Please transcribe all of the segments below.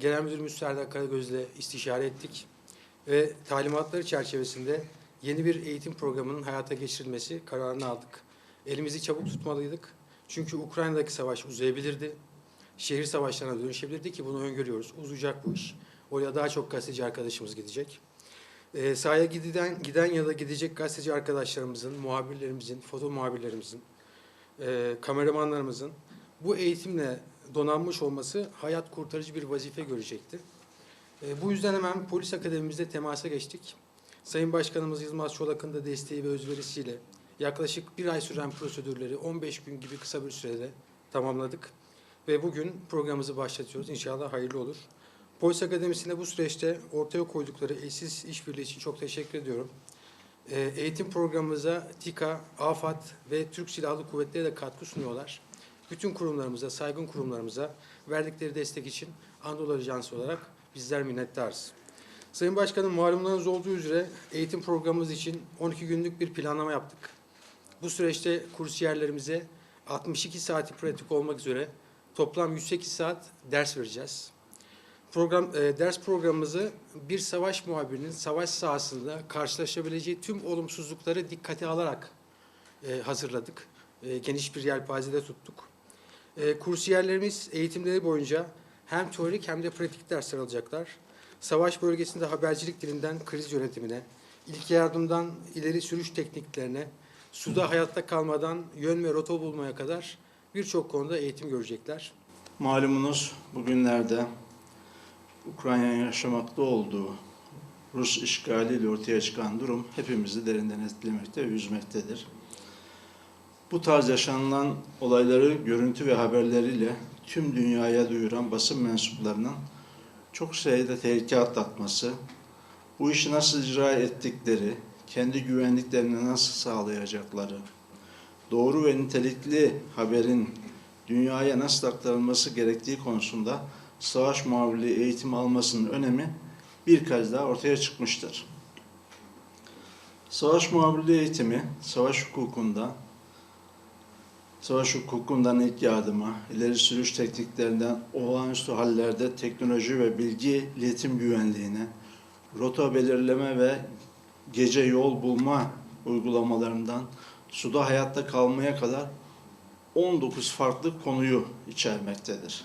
Genel Müdürümüz Serdar Karagöz'le istişare ettik ve talimatları çerçevesinde yeni bir eğitim programının hayata geçirilmesi kararını aldık. Elimizi çabuk tutmalıydık. Çünkü Ukrayna'daki savaş uzayabilirdi. Şehir savaşlarına dönüşebilirdi ki bunu öngörüyoruz. Uzayacak bu iş. Oraya daha çok gazeteci arkadaşımız gidecek. E, sahaya giden, giden ya da gidecek gazeteci arkadaşlarımızın, muhabirlerimizin, foto muhabirlerimizin, e, kameramanlarımızın bu eğitimle donanmış olması hayat kurtarıcı bir vazife görecekti. E, bu yüzden hemen polis akademimizde temasa geçtik. Sayın Başkanımız Yılmaz Çolak'ın da desteği ve özverisiyle yaklaşık bir ay süren prosedürleri 15 gün gibi kısa bir sürede tamamladık. Ve bugün programımızı başlatıyoruz. İnşallah hayırlı olur. Polis Akademisi'ne bu süreçte ortaya koydukları eşsiz işbirliği için çok teşekkür ediyorum. E, eğitim programımıza TİKA, AFAD ve Türk Silahlı Kuvvetleri de katkı sunuyorlar. Bütün kurumlarımıza, saygın kurumlarımıza verdikleri destek için Anadolu Ajansı olarak bizler minnettarız. Sayın Başkanım malumunuz olduğu üzere eğitim programımız için 12 günlük bir planlama yaptık. Bu süreçte kursiyerlerimize 62 saati pratik olmak üzere toplam 108 saat ders vereceğiz. Program e, ders programımızı bir savaş muhabirinin savaş sahasında karşılaşabileceği tüm olumsuzlukları dikkate alarak e, hazırladık. E, geniş bir yelpazede tuttuk. E, kursiyerlerimiz eğitimleri boyunca hem teorik hem de pratik dersler alacaklar. Savaş bölgesinde habercilik dilinden kriz yönetimine, ilk yardımdan ileri sürüş tekniklerine, suda hayatta kalmadan yön ve rota bulmaya kadar birçok konuda eğitim görecekler. Malumunuz bugünlerde Ukrayna'nın yaşamakta olduğu Rus işgaliyle ortaya çıkan durum hepimizi derinden etkilemekte ve üzmektedir. Bu tarz yaşanılan olayları görüntü ve haberleriyle tüm dünyaya duyuran basın mensuplarının çok sayıda tehlike atlatması, bu işi nasıl icra ettikleri, kendi güvenliklerini nasıl sağlayacakları, doğru ve nitelikli haberin dünyaya nasıl aktarılması gerektiği konusunda savaş muhabirliği eğitimi almasının önemi bir kez daha ortaya çıkmıştır. Savaş muhabirliği eğitimi, savaş hukukunda, savaş hukukundan ilk yardıma, ileri sürüş tekniklerinden olağanüstü hallerde teknoloji ve bilgi iletim güvenliğine, rota belirleme ve gece yol bulma uygulamalarından suda hayatta kalmaya kadar 19 farklı konuyu içermektedir.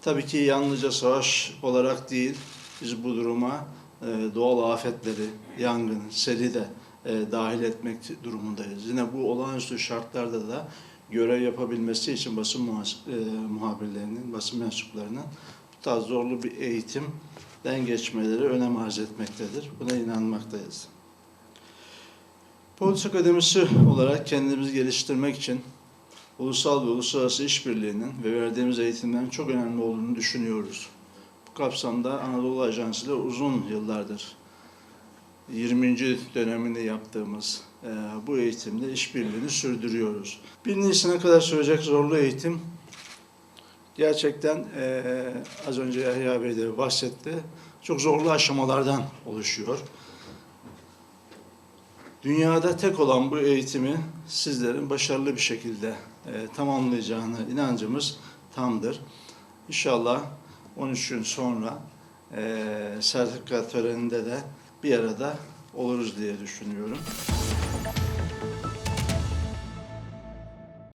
Tabii ki yalnızca savaş olarak değil, biz bu duruma e, doğal afetleri, yangın, seli de e, dahil etmek durumundayız. Yine bu olağanüstü şartlarda da görev yapabilmesi için basın e, muhabirlerinin, basın mensuplarının bu tarz zorlu bir eğitimden geçmeleri önem arz etmektedir. Buna inanmaktayız. Polis Akademisi olarak kendimizi geliştirmek için ulusal ve uluslararası işbirliğinin ve verdiğimiz eğitimlerin çok önemli olduğunu düşünüyoruz. Bu kapsamda Anadolu Ajansı ile uzun yıllardır 20. dönemini yaptığımız e, bu eğitimde işbirliğini sürdürüyoruz. Bir Nisan'a kadar sürecek zorlu eğitim gerçekten e, az önce Yahya Bey de bahsetti. Çok zorlu aşamalardan oluşuyor. Dünyada tek olan bu eğitimi sizlerin başarılı bir şekilde e, tamamlayacağına inancımız tamdır. İnşallah 13 gün sonra e, sertifika töreninde de bir arada oluruz diye düşünüyorum.